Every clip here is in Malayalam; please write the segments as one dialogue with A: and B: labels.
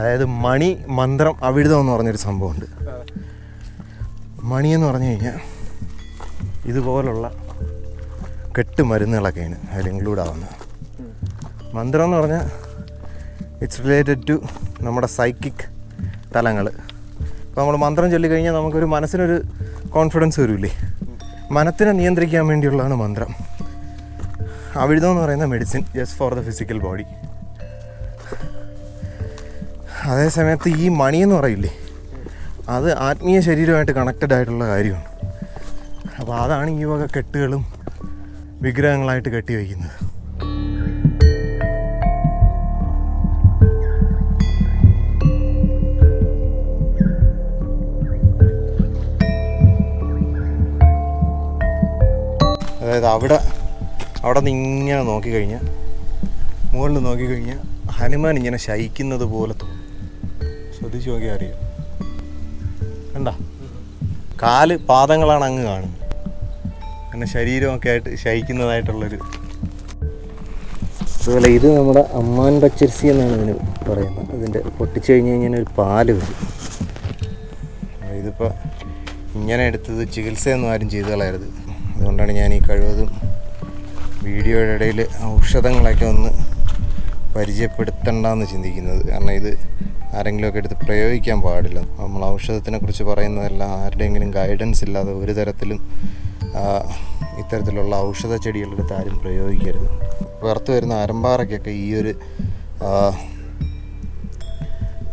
A: അതായത് മണി മന്ത്രം അവിടുതം എന്ന് പറഞ്ഞൊരു സംഭവമുണ്ട്. മണിയെന്ന് പറഞ്ഞു കഴിഞ്ഞാൽ ഇതുപോലുള്ള കെട്ട് മരുന്നുകളൊക്കെയാണ് അതിൽ ഇൻക്ലൂഡ് ആവുന്നത്. മന്ത്രം എന്ന് പറഞ്ഞാൽ ഇറ്റ്സ് റിലേറ്റഡ് ടു നമ്മുടെ സൈക്കിക് തലങ്ങൾ. ഇപ്പോൾ നമ്മൾ മന്ത്രം ചൊല്ലിക്കഴിഞ്ഞാൽ നമുക്കൊരു മനസ്സിനൊരു കോൺഫിഡൻസ് വരില്ലേ? മനത്തിനെ നിയന്ത്രിക്കാൻ വേണ്ടിയുള്ളതാണ് മന്ത്രം. അവിഴുതം എന്ന് പറയുന്ന medicine just for the physical body അതേ സമയത്ത് ഈ മണി എന്ന് പറയില്ലേ? അത് ആത്മീയ ശരീരമായിട്ട് കണക്റ്റഡ് ആയിട്ടുള്ള കാര്യമാണ്. അപ്പോൾ അതാണ് ഈ വക കെട്ടുകളും വിഗ്രഹങ്ങളായിട്ട് കെട്ടി വയ്ക്കുന്നത്. അതായത് അവിടെ അവിടെ നിന്ന് ഇങ്ങനെ നോക്കിക്കഴിഞ്ഞാൽ മുകളിൽ നോക്കിക്കഴിഞ്ഞാൽ ഹനുമാൻ ഇങ്ങനെ ശയിക്കുന്നത് പോലെ തോന്നും. ശ്രദ്ധിച്ച് നോക്കിയാൽ അറിയാം. കണ്ട? കാൽ പാദങ്ങളാണ് അങ്ങ് കാണുന്നത്. പിന്നെ ശരീരമൊക്കെ ആയിട്ട് ശയിക്കുന്നതായിട്ടുള്ളൊരു അതുപോലെ ഇത് നമ്മുടെ അമ്മാൻ പച്ചരിസി എന്നാണ് ഇതിന് പറയുന്നത്. ഇതിന്റെ പൊട്ടിച്ചു കഴിഞ്ഞ് കഴിഞ്ഞാൽ ഒരു പാൽ വരും. ഇതിപ്പോൾ ഇങ്ങനെ എടുത്തത് ചികിത്സയൊന്നും ആരും ചെയ്തു കളയരുത് അതുകൊണ്ടാണ് ഞാൻ ഈ കഴിവതും വീഡിയോയുടെ ഇടയിൽ ഔഷധങ്ങളൊക്കെ ഒന്ന് പരിചയപ്പെടുത്തണ്ടെന്ന് ചിന്തിക്കുന്നത്. കാരണം ഇത് ആരെങ്കിലുമൊക്കെ എടുത്ത് പ്രയോഗിക്കാൻ പാടില്ല. നമ്മൾ ഔഷധത്തിനെ കുറിച്ച് പറയുന്നതെല്ലാം ആരുടെയെങ്കിലും ഗൈഡൻസ് ഇല്ലാതെ ഒരു തരത്തിലും ഇത്തരത്തിലുള്ള ഔഷധ ചെടികളെടുത്ത് ആരും പ്രയോഗിക്കരുത്. പുറത്ത് വരുന്ന അരമ്പാറയ്ക്കൊക്കെ ഈ ഒരു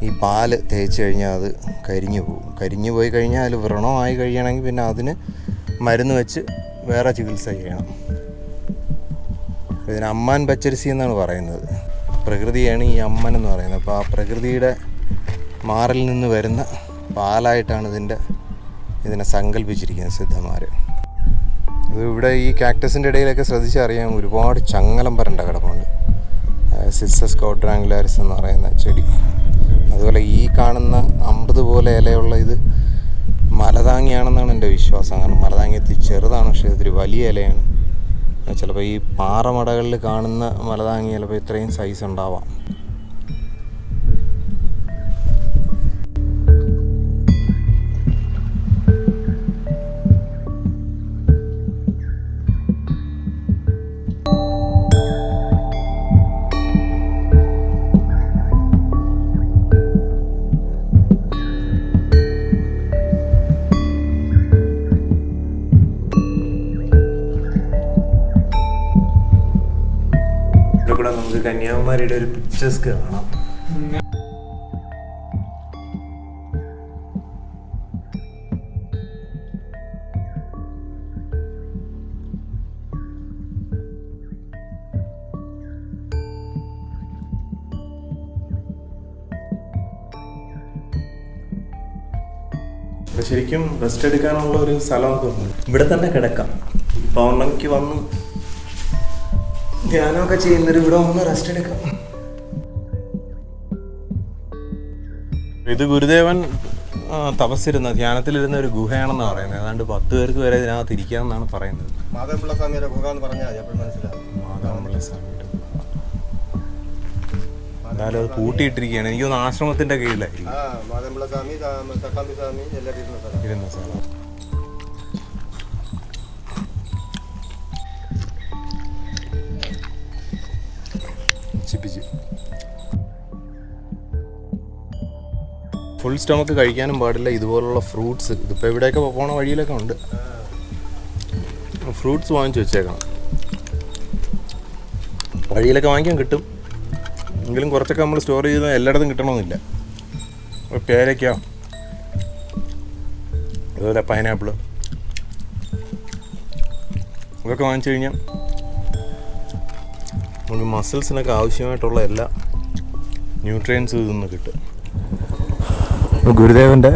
A: ഈ പാൽ തേച്ച് കഴിഞ്ഞാൽ അത് കരിഞ്ഞു പോകും. കരിഞ്ഞു പോയി കഴിഞ്ഞാൽ അതിൽ വ്രണമായി കഴിയണമെങ്കിൽ പിന്നെ അതിന് മരുന്ന് വെച്ച് വേറെ ചികിത്സ ചെയ്യണം. ഇതിന് അമ്മാൻ പച്ചരിസി എന്നാണ് പറയുന്നത്. പ്രകൃതിയാണ് ഈ അമ്മൻ എന്ന് പറയുന്നത്. അപ്പോൾ ആ പ്രകൃതിയുടെ മാറിൽ നിന്ന് വരുന്ന പാലായിട്ടാണ് ഇതിന്റെ ഇതിനെ സങ്കല്പിച്ചിരിക്കുന്നത് സിദ്ധന്മാർ. ഇവിടെ ഈ കാക്ടസിന്റെ ഇടയിലൊക്കെ ശ്രദ്ധിച്ചറിയാം ഒരുപാട് ചങ്ങലം പരണ്ട കിടപ്പുണ്ട്. സിസസ് കോഡ്രാങ്കുലാരിസ് എന്ന് പറയുന്ന ചെടി. അതുപോലെ ഈ കാണുന്ന അമ്പത് പോലെ ഇലയുള്ള ഇത് മലതാങ്ങിയാണെന്നാണ് എന്റെ വിശ്വാസം. കാരണം മലതാങ്ങി ചെറുതാണ് പക്ഷേ ഇതൊരു വലിയ ഇലയാണ്. ചിലപ്പോൾ ഈ പാറമടകളിൽ കാണുന്ന മലതാങ്ങി ചിലപ്പോൾ ഇത്രയും സൈസ് ഉണ്ടാവാം. കന്യാകുമാരിയുടെ ഒരു പിക്ചേഴ്സ് കാണാം. ശരിക്കും റെസ്റ്റ് എടുക്കാനുള്ള ഒരു സ്ഥലമൊക്കെ ഉണ്ട്. ഇവിടെ തന്നെ കിടക്കാം. പൗർണമിക്ക് വന്നു. ധ്യാനമൊക്കെ ചെയ്യുന്നൊരു ഇവിടെ ഒന്ന് റെസ്റ്റ് എടുക്കാം. ഇത് ഗുരുദേവൻ തപസ്സിരുന്ന ധ്യാനത്തിലിരുന്ന ഒരു ഗുഹയാണെന്ന് പറയുന്നത്. ഏതാണ്ട് പത്ത് പേർക്ക് വരെ ഇതിനകത്ത് ഇരിക്കാമെന്നാണ് പറയുന്നത്.
B: മാതമ്പിള്ള സ്വാമിയുടെ ഗുഹ എന്ന് പറഞ്ഞാൽ മതി അപ്പോൾ മനസ്സിലാവും.
A: മാതാമംഗല സ്വാമിയുടെ ഗുഹ. എന്തായാലും അത് പൂട്ടിയിട്ടിരിക്കുകയാണ്. എനിക്കൊന്ന് ആശ്രമത്തിന്റെ കീഴിലായിരിക്കും.
B: ഇരുന്ന സ്ഥലം.
A: ഫുൾ സ്റ്റൊമക്ക് കഴിക്കാനും പാടില്ല. ഇതുപോലുള്ള ഫ്രൂട്ട്സ് ഇതിപ്പോൾ എവിടെയൊക്കെ പോണ വഴിയിലൊക്കെ ഉണ്ട്. ഫ്രൂട്ട്സ് വാങ്ങിച്ചു വെച്ചേക്കണം. വഴിയിലൊക്കെ വാങ്ങിക്കാൻ കിട്ടും. എങ്കിലും കുറച്ചൊക്കെ നമ്മൾ സ്റ്റോർ ചെയ്ത് എല്ലായിടത്തും കിട്ടണമെന്നില്ല. പേരയ്ക്ക അതുപോലെ പൈനാപ്പിൾ ഇതൊക്കെ വാങ്ങിച്ചു കഴിഞ്ഞാൽ നമുക്ക് മസിൽസിനൊക്കെ ആവശ്യമായിട്ടുള്ള എല്ലാ ന്യൂട്രിയൻസും ഇതിൽ നിന്ന് കിട്ടും. ഗുരുദേവന്റെ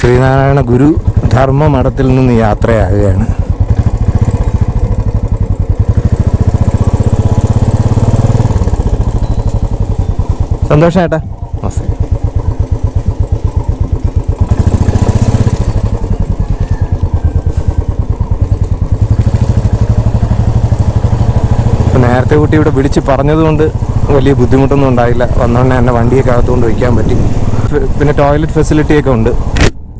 A: ശ്രീനാരായണ ഗുരു ധർമ്മ മഠത്തിൽ നിന്ന് യാത്രയാകുകയാണ്. സന്തോഷം ഏട്ടാ. നേരത്തെ കുട്ടി ഇവിടെ വിളിച്ച് പറഞ്ഞതുകൊണ്ട് വലിയ ബുദ്ധിമുട്ടൊന്നും ഉണ്ടായില്ല. വന്നോണ്ട് എന്നെ വണ്ടിയൊക്കെ അകത്തുകൊണ്ട് വയ്ക്കാൻ പറ്റി. പിന്നെ ടോയ്ലറ്റ് ഫെസിലിറ്റി ഒക്കെ ഉണ്ട്.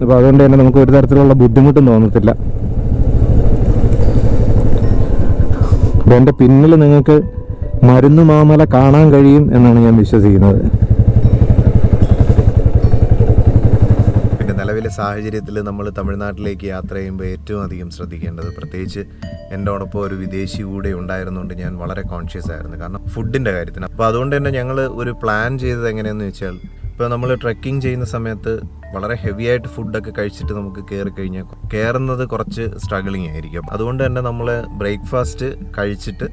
A: അപ്പോൾ അതുകൊണ്ട് തന്നെ നമുക്ക് ഒരു തരത്തിലുള്ള ബുദ്ധിമുട്ടും തോന്നത്തില്ല. അപ്പോൾ എന്റെ പിന്നിൽ നിങ്ങൾക്ക് മരുന്ന് മാമല കാണാൻ കഴിയും എന്നാണ് ഞാൻ വിശ്വസിക്കുന്നത്. പിന്നെ നിലവിലെ സാഹചര്യത്തിൽ നമ്മൾ തമിഴ്നാട്ടിലേക്ക് യാത്ര ചെയ്യുമ്പോൾ ഏറ്റവും അധികം ശ്രദ്ധിക്കേണ്ടത് പ്രത്യേകിച്ച് എന്റെ ഒപ്പം ഒരു വിദേശി കൂടെ ഉണ്ടായിരുന്നുകൊണ്ട് ഞാൻ വളരെ കോൺഷ്യസ് ആയിരുന്നു. കാരണം ഫുഡിന്റെ കാര്യത്തിന്. അപ്പോൾ അതുകൊണ്ട് തന്നെ ഞങ്ങൾ ഒരു പ്ലാൻ ചെയ്തത് എങ്ങനെയെന്ന് വെച്ചാൽ ഇപ്പോൾ നമ്മൾ ട്രെക്കിംഗ് ചെയ്യുന്ന സമയത്ത് വളരെ ഹെവി ആയിട്ട് ഫുഡൊക്കെ കഴിച്ചിട്ട് നമുക്ക് കയറി കഴിഞ്ഞാൽ കയറുന്നത് കുറച്ച് സ്ട്രഗിളിങ് ആയിരിക്കും. അതുകൊണ്ട് തന്നെ നമ്മൾ ബ്രേക്ക്ഫാസ്റ്റ് കഴിച്ചിട്ട്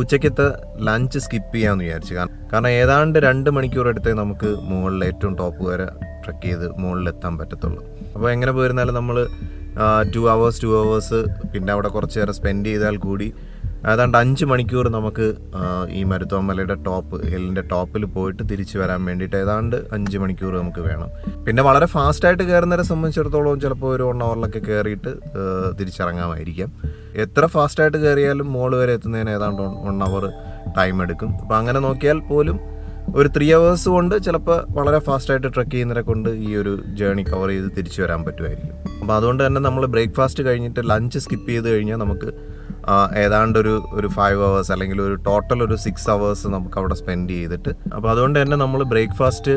A: ഉച്ചയ്ക്കത്തെ ലഞ്ച് സ്കിപ്പ് ചെയ്യാമെന്ന് വിചാരിച്ചു. കാരണം കാരണം ഏതാണ്ട് രണ്ട് മണിക്കൂർ എടുത്തേ നമുക്ക് മുകളിൽ ഏറ്റവും ടോപ്പ് വരെ ട്രക്ക് ചെയ്ത് മുകളിലെത്താൻ പറ്റത്തുള്ളൂ. അപ്പോൾ എങ്ങനെ പോയിരുന്നാലും നമ്മൾ ടു അവേഴ്സ് ടു അവേഴ്സ് പിന്നെ അവിടെ കുറച്ച് നേരം സ്പെൻഡ് ചെയ്താൽ കൂടി ഏതാണ്ട് അഞ്ച് മണിക്കൂർ നമുക്ക് ഈ മരുത്തോമലയുടെ ടോപ്പ് ഹില്ലിന്റെ ടോപ്പിൽ പോയിട്ട് തിരിച്ചു വരാൻ വേണ്ടിയിട്ട് ഏതാണ്ട് അഞ്ച് മണിക്കൂർ നമുക്ക് വേണം. പിന്നെ വളരെ ഫാസ്റ്റായിട്ട് കയറുന്നവരെ സംബന്ധിച്ചിടത്തോളം ചിലപ്പോൾ ഒരു വൺ അവറിലൊക്കെ കയറിയിട്ട് തിരിച്ചിറങ്ങാമായിരിക്കാം. എത്ര ഫാസ്റ്റായിട്ട് കയറിയാലും മോൾ വരെ എത്തുന്നതിന് ഏതാണ്ട് വൺ അവർ ടൈം എടുക്കും. അപ്പോൾ അങ്ങനെ നോക്കിയാൽ പോലും ഒരു ത്രീ അവേഴ്സ് കൊണ്ട് ചിലപ്പോൾ വളരെ ഫാസ്റ്റായിട്ട് ട്രക്ക് ചെയ്യുന്നവരെ കൊണ്ട് ഈ ഒരു ജേണി കവർ ചെയ്ത് തിരിച്ചു വരാൻ പറ്റുമായിരിക്കും. അപ്പോൾ അതുകൊണ്ട് തന്നെ നമ്മൾ ബ്രേക്ക്ഫാസ്റ്റ് കഴിഞ്ഞിട്ട് ലഞ്ച് സ്കിപ്പ് ചെയ്ത് കഴിഞ്ഞാൽ നമുക്ക് ഏതാണ്ട് ഒരു ഒരു ഫൈവ് അവേഴ്സ് അല്ലെങ്കിൽ ഒരു ടോട്ടൽ ഒരു സിക്സ് അവേഴ്സ് നമുക്ക് അവിടെ സ്പെൻഡ് ചെയ്തിട്ട്. അപ്പോൾ അതുകൊണ്ട് തന്നെ നമ്മൾ ബ്രേക്ക്ഫാസ്റ്റ്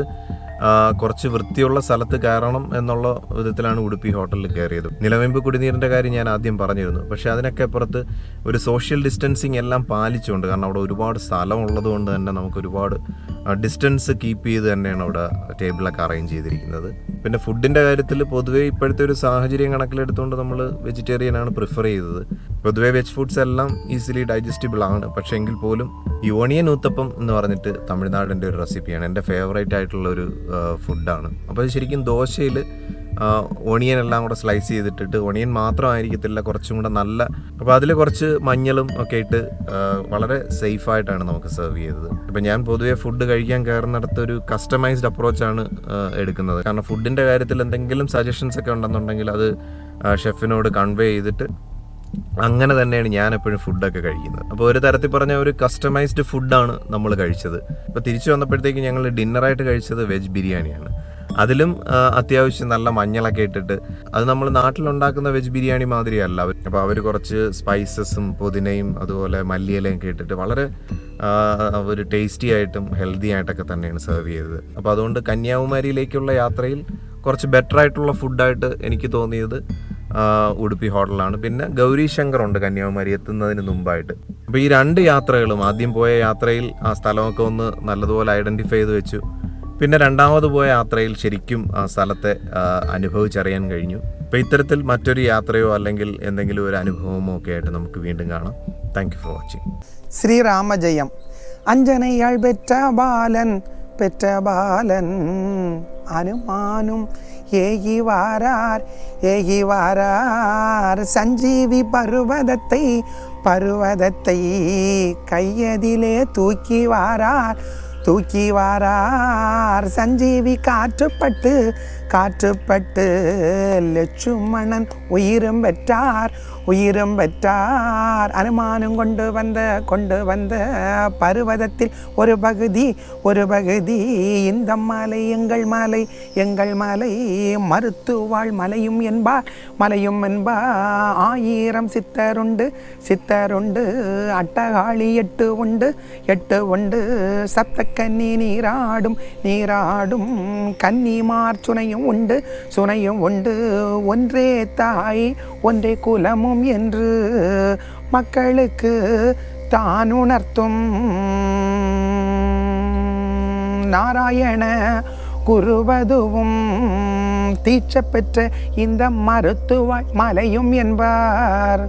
A: കുറച്ച് വൃത്തിയുള്ള സ്ഥലത്ത് കയറണം എന്നുള്ള വിധത്തിലാണ് ഉടുപ്പി ഹോട്ടലിൽ കയറിയത്. നിലവെമ്പ് കുടിനീരിന്റെ കാര്യം ഞാൻ ആദ്യം പറഞ്ഞിരുന്നു. പക്ഷേ അതിനൊക്കെ അപ്പുറത്ത് ഒരു സോഷ്യൽ ഡിസ്റ്റൻസിങ് എല്ലാം പാലിച്ചുകൊണ്ട് കാരണം അവിടെ ഒരുപാട് സ്ഥലം ഉള്ളതുകൊണ്ട് തന്നെ നമുക്ക് ഒരുപാട് ഡിസ്റ്റൻസ് കീപ്പ് ചെയ്ത് തന്നെയാണ് അവിടെ ടേബിളൊക്കെ അറേഞ്ച് ചെയ്തിരിക്കുന്നത്. പിന്നെ ഫുഡിന്റെ കാര്യത്തിൽ പൊതുവേ ഇപ്പോഴത്തെ ഒരു സാഹചര്യം കണക്കിലെടുത്തുകൊണ്ട് നമ്മൾ വെജിറ്റേറിയൻ ആണ് പ്രിഫർ ചെയ്തത്. പൊതുവേ വെജ് ഫുഡ്സ് എല്ലാം ഈസിലി ഡൈജസ്റ്റബിൾ ആണ്. പക്ഷേ എങ്കിൽ പോലും ഈ ഓണിയൻ ഊത്തപ്പം എന്ന് പറഞ്ഞിട്ട് തമിഴ്നാടിന്റെ ഒരു റെസിപ്പിയാണ് എന്റെ ഫേവറേറ്റ് ആയിട്ടുള്ള ഒരു ഫുഡാണ് അപ്പോൾ ശരിക്കും ദോശയിൽ ഓണിയൻ എല്ലാം കൂടെ സ്ലൈസ് ചെയ്തിട്ടിട്ട് ഓണിയൻ മാത്രമായിരിക്കത്തില്ല കുറച്ചും കൂടെ നല്ല. അപ്പോൾ അതിൽ കുറച്ച് മഞ്ഞളും ഒക്കെ ഇട്ട് വളരെ സേഫായിട്ടാണ് നമുക്ക് സെർവ് ചെയ്തത്. ഇപ്പം ഞാൻ പൊതുവേ ഫുഡ് കഴിക്കാൻ കയറുന്നിടത്ത് ഒരു കസ്റ്റമൈസ്ഡ് അപ്രോച്ചാണ് എടുക്കുന്നത്. കാരണം ഫുഡിന്റെ കാര്യത്തിൽ എന്തെങ്കിലും സജഷൻസ് ഒക്കെ ഉണ്ടെന്നുണ്ടെങ്കിൽ അത് ഷെഫിനോട് കൺവേ ചെയ്തിട്ട് അങ്ങനെ തന്നെയാണ് ഞാൻ എപ്പോഴും ഫുഡൊക്കെ കഴിക്കുന്നത്. അപ്പോൾ ഒരു തരത്തിൽ പറഞ്ഞ ഒരു കസ്റ്റമൈസ്ഡ് ഫുഡാണ് നമ്മൾ കഴിച്ചത്. ഇപ്പോൾ തിരിച്ചു വന്നപ്പോഴത്തേക്ക് ഞങ്ങൾ ഡിന്നറായിട്ട് കഴിച്ചത് വെജ് ബിരിയാണിയാണ്. അതിലും അത്യാവശ്യം നല്ല മഞ്ഞളൊക്കെ ഇട്ടിട്ട് അത് നമ്മൾ നാട്ടിലുണ്ടാക്കുന്ന വെജ് ബിരിയാണി മാതിരിയല്ല. അപ്പോൾ അവർ കുറച്ച് സ്പൈസസും പുതിനയും അതുപോലെ മല്ലിയിലയും ഒക്കെ ഇട്ടിട്ട് വളരെ ഒരു ടേസ്റ്റി ആയിട്ടും ഹെൽത്തി ആയിട്ടൊക്കെ തന്നെയാണ് സെർവ് ചെയ്തത്. അപ്പോൾ അതുകൊണ്ട് കന്യാകുമാരിയിലേക്കുള്ള യാത്രയിൽ കുറച്ച് ബെറ്റർ ആയിട്ടുള്ള ഫുഡായിട്ട് എനിക്ക് തോന്നിയത് ഉടുപ്പി ഹോട്ടലാണ്. പിന്നെ ഗൗരീശങ്കർ ഉണ്ട് കന്യാകുമാരി എത്തുന്നതിന് മുമ്പായിട്ട്. അപ്പോൾ ഈ രണ്ട് യാത്രകളും ആദ്യം പോയ യാത്രയിൽ ആ സ്ഥലമൊക്കെ ഒന്ന് നല്ലതുപോലെ ഐഡന്റിഫൈ ചെയ്ത് വെച്ചു. പിന്നെ രണ്ടാമത് പോയ യാത്രയിൽ ശരിക്കും ആ സ്ഥലത്തെ അനുഭവിച്ചറിയാൻ കഴിഞ്ഞു. അപ്പോൾ ഇത്തരത്തിൽ മറ്റൊരു യാത്രയോ അല്ലെങ്കിൽ എന്തെങ്കിലും ഒരു അനുഭവമോ ഒക്കെ ആയിട്ട് നമുക്ക് വീണ്ടും കാണാം. താങ്ക് ഫോർ വാച്ചിങ്
C: ശ്രീരാമജയം. അഞ്ജനയാൾ പെറ്റ ബാലൻ പെറ്റ ബാലൻ അനുമാനും ஏகி வாரார் ஏகி வாரார் சஞ்சீவி பருவதத்தை பருவதத்தை கையதிலே தூக்கி வாரார் தூக்கி வாரார் சஞ்சீவி காற்றுப்பட்டு காற்றுப்பட்டு லட்சுமணன் உயிரும் பெற்றார் உயிரும் பெற்றார். அனுமானம் கொண்டு வந்த கொண்டு வந்த பருவதத்தில் ஒரு பகுதி ஒரு பகுதி. இந்த மாலை எங்கள் மாலை எங்கள் மாலை. மருத்துவாள் மலையும் என்பார் மலையும் என்பார் ஆயிரம் சித்தருண்டு சித்தருண்டு. அட்டகாளி எட்டு உண்டு எட்டு உண்டு. சப்த கன்னி நீராடும் நீராடும் கன்னிமார் சுனையும் உண்டு சுனையும் உண்டு. ஒன்றே தாய் ஒன்றே குலமும் என்று மக்களுக்கு தான் உணர்த்தும். நாராயண குருவதுவும் தீட்ச பெற்ற இந்த மருத்துவ மலையும் என்பார்.